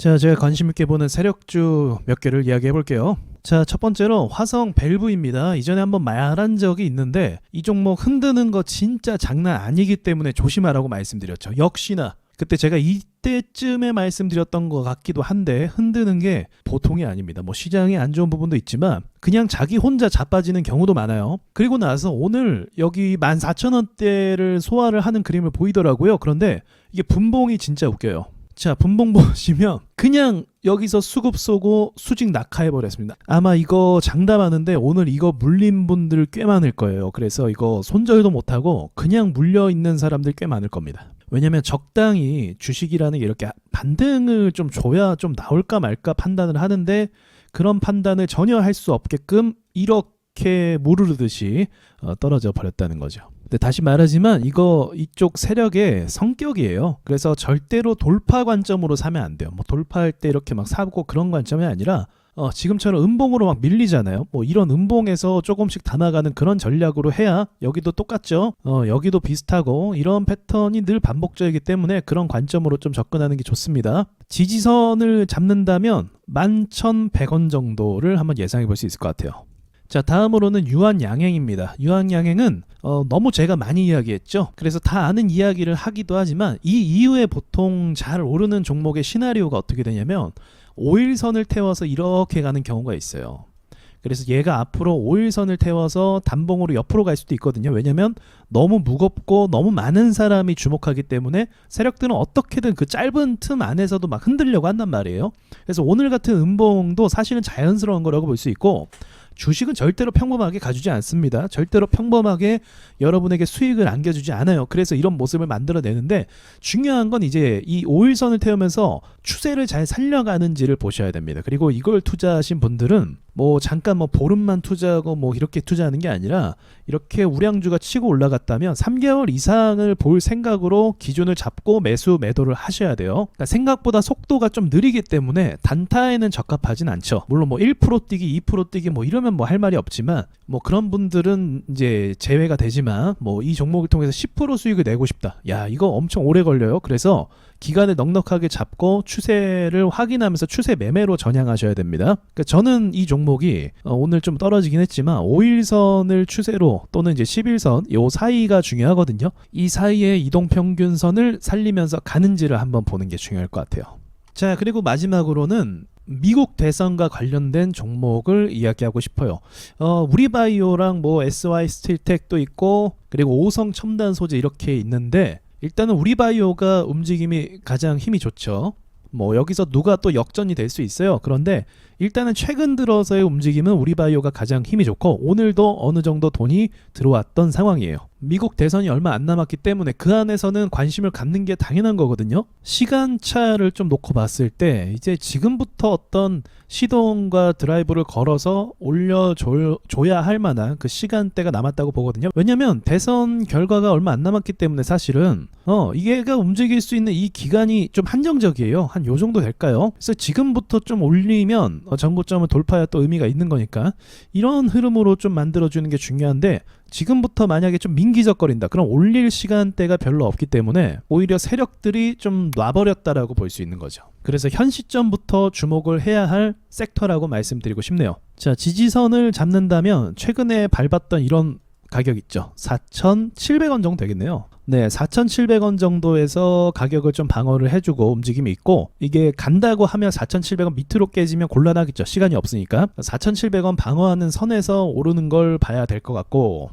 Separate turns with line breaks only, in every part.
자, 제가 관심 있게 보는 세력주 몇 개를 이야기해 볼게요. 자, 첫 번째로 화성 밸브입니다. 이전에 한번 말한 적이 있는데 이 종목 흔드는 거 진짜 장난 아니기 때문에 조심하라고 말씀드렸죠. 역시나 그때 제가 이때쯤에 말씀드렸던 것 같기도 한데 흔드는 게 보통이 아닙니다. 뭐 시장에 안 좋은 부분도 있지만 그냥 자기 혼자 자빠지는 경우도 많아요. 그리고 나서 오늘 여기 14,000원대를 소화를 하는 그림을 보이더라고요. 그런데 이게 분봉이 진짜 웃겨요. 자, 분봉 보시면 그냥 여기서 수급 쏘고 수직 낙하해 버렸습니다. 아마 이거 장담하는데 오늘 이거 물린 분들 꽤 많을 거예요. 그래서 이거 손절도 못 하고 그냥 물려 있는 사람들 꽤 많을 겁니다. 왜냐면 적당히 주식이라는 게 이렇게 반등을 좀 줘야 좀 나올까 말까 판단을 하는데 그런 판단을 전혀 할 수 없게끔 이렇게 무르르듯이 어, 떨어져 버렸다는 거죠. 근데 다시 말하지만 이거 이쪽 세력의 성격이에요. 그래서 절대로 돌파 관점으로 사면 안 돼요. 뭐 돌파할 때 이렇게 막 사고 그런 관점이 아니라 어, 지금처럼 음봉으로 막 밀리잖아요. 뭐 이런 음봉에서 조금씩 담아가는 그런 전략으로 해야 여기도 똑같죠. 어, 여기도 비슷하고 이런 패턴이 늘 반복적이기 때문에 그런 관점으로 좀 접근하는 게 좋습니다. 지지선을 잡는다면 11,100원 정도를 한번 예상해 볼 수 있을 것 같아요. 자 다음으로는 유한양행입니다. 유한양행은 어, 너무 제가 많이 이야기했죠. 그래서 다 아는 이야기를 하기도 하지만 이 이후에 보통 잘 오르는 종목의 시나리오가 어떻게 되냐면 5일선을 태워서 이렇게 가는 경우가 있어요. 그래서 얘가 앞으로 5일선을 태워서 단봉으로 옆으로 갈 수도 있거든요. 왜냐면 너무 무겁고 너무 많은 사람이 주목하기 때문에 세력들은 어떻게든 그 짧은 틈 안에서도 막 흔들려고 한단 말이에요. 그래서 오늘 같은 음봉도 사실은 자연스러운 거라고 볼 수 있고 주식은 절대로 평범하게 가주지 않습니다. 절대로 평범하게 여러분에게 수익을 안겨주지 않아요. 그래서 이런 모습을 만들어내는데 중요한 건 이제 이 5일선을 태우면서 추세를 잘 살려가는지를 보셔야 됩니다. 그리고 이걸 투자하신 분들은 뭐 잠깐 뭐 보름만 투자하고 뭐 이렇게 투자하는 게 아니라 이렇게 우량주가 치고 올라갔다면 3개월 이상을 볼 생각으로 기준을 잡고 매수 매도를 하셔야 돼요. 그러니까 생각보다 속도가 좀 느리기 때문에 단타에는 적합하진 않죠. 물론 뭐 1% 뛰기, 2% 뛰기 뭐 이러면 뭐 할 말이 없지만 뭐 그런 분들은 이제 제외가 되지만 뭐 이 종목을 통해서 10% 수익을 내고 싶다. 야, 이거 엄청 오래 걸려요. 그래서 기간을 넉넉하게 잡고 추세를 확인하면서 추세 매매로 전향하셔야 됩니다. 그러니까 저는 이 종목이 어, 오늘 좀 떨어지긴 했지만 5일선을 추세로 또는 이제 11선 요 사이가 중요하거든요. 이 사이의 이동 평균선을 살리면서 가는지를 한번 보는 게 중요할 것 같아요. 자, 그리고 마지막으로는 미국 대선과 관련된 종목을 이야기하고 싶어요. 어, 우리바이오랑 뭐 SY 스틸텍도 있고 그리고 오성 첨단 소재 이렇게 있는데 일단은 우리 바이오가 움직임이 가장 힘이 좋죠. 뭐 여기서 누가 또 역전이 될 수 있어요. 그런데 일단은 최근 들어서의 움직임은 우리 바이오가 가장 힘이 좋고 오늘도 어느 정도 돈이 들어왔던 상황이에요. 미국 대선이 얼마 안 남았기 때문에 그 안에서는 관심을 갖는 게 당연한 거거든요. 시간차를 좀 놓고 봤을 때 이제 지금부터 어떤 시동과 드라이브를 걸어서 올려줘야 할 만한 그 시간대가 남았다고 보거든요. 왜냐면 대선 결과가 얼마 안 남았기 때문에 사실은 어 이게가 움직일 수 있는 이 기간이 좀 한정적이에요. 한 요 정도 될까요? 그래서 지금부터 좀 올리면 어, 전고점을 돌파야 또 의미가 있는 거니까 이런 흐름으로 좀 만들어주는 게 중요한데 지금부터 만약에 좀 민기적거린다. 그럼 올릴 시간대가 별로 없기 때문에 오히려 세력들이 좀 놔버렸다라고 볼 수 있는 거죠. 그래서 현 시점부터 주목을 해야 할 섹터라고 말씀드리고 싶네요. 자, 지지선을 잡는다면 최근에 밟았던 이런 가격 있죠. 4,700원 정도 되겠네요. 네, 4,700원 정도에서 가격을 좀 방어를 해주고 움직임이 있고 이게 간다고 하면 4,700원 밑으로 깨지면 곤란하겠죠. 시간이 없으니까 4,700원 방어하는 선에서 오르는 걸 봐야 될 것 같고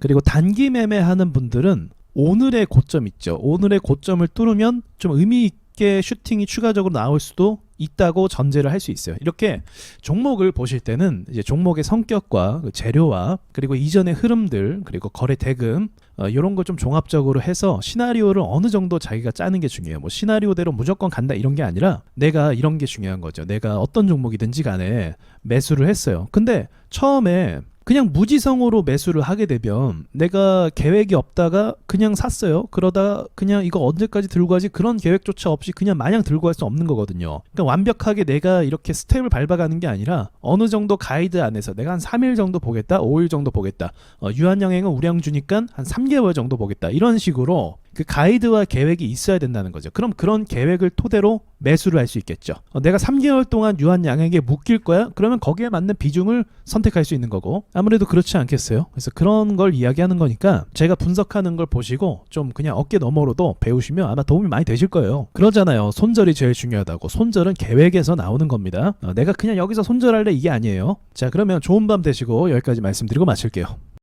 그리고 단기 매매하는 분들은 오늘의 고점 있죠. 오늘의 고점을 뚫으면 좀 의미 있게 슈팅이 추가적으로 나올 수도 있다고 전제를 할 수 있어요. 이렇게 종목을 보실 때는 이제 종목의 성격과 그 재료와 그리고 이전의 흐름들 그리고 거래 대금 어, 이런 걸 좀 종합적으로 해서 시나리오를 어느 정도 자기가 짜는 게 중요해요. 뭐 시나리오대로 무조건 간다 이런 게 아니라 내가 이런 게 중요한 거죠. 내가 어떤 종목이든지 간에 매수를 했어요. 근데 처음에 그냥 무지성으로 매수를 하게 되면 내가 계획이 없다가 그냥 샀어요. 그러다 그냥 이거 언제까지 들고 가지 그런 계획조차 없이 그냥 마냥 들고 갈 수 없는 거거든요. 그러니까 완벽하게 내가 이렇게 스텝을 밟아가는 게 아니라 어느 정도 가이드 안에서 내가 한 3일 정도 보겠다, 5일 정도 보겠다. 어, 유한양행은 우량 주니까 한 3개월 정도 보겠다. 이런 식으로 그 가이드와 계획이 있어야 된다는 거죠. 그럼 그런 계획을 토대로 매수를 할 수 있겠죠. 어, 내가 3개월 동안 유한 양에게 묶일 거야? 그러면 거기에 맞는 비중을 선택할 수 있는 거고 아무래도 그렇지 않겠어요? 그래서 그런 걸 이야기하는 거니까 제가 분석하는 걸 보시고 좀 그냥 어깨 너머로도 배우시면 아마 도움이 많이 되실 거예요. 그러잖아요. 손절이 제일 중요하다고. 손절은 계획에서 나오는 겁니다. 어, 내가 그냥 여기서 손절할래 이게 아니에요. 자 그러면 좋은 밤 되시고 여기까지 말씀드리고 마칠게요.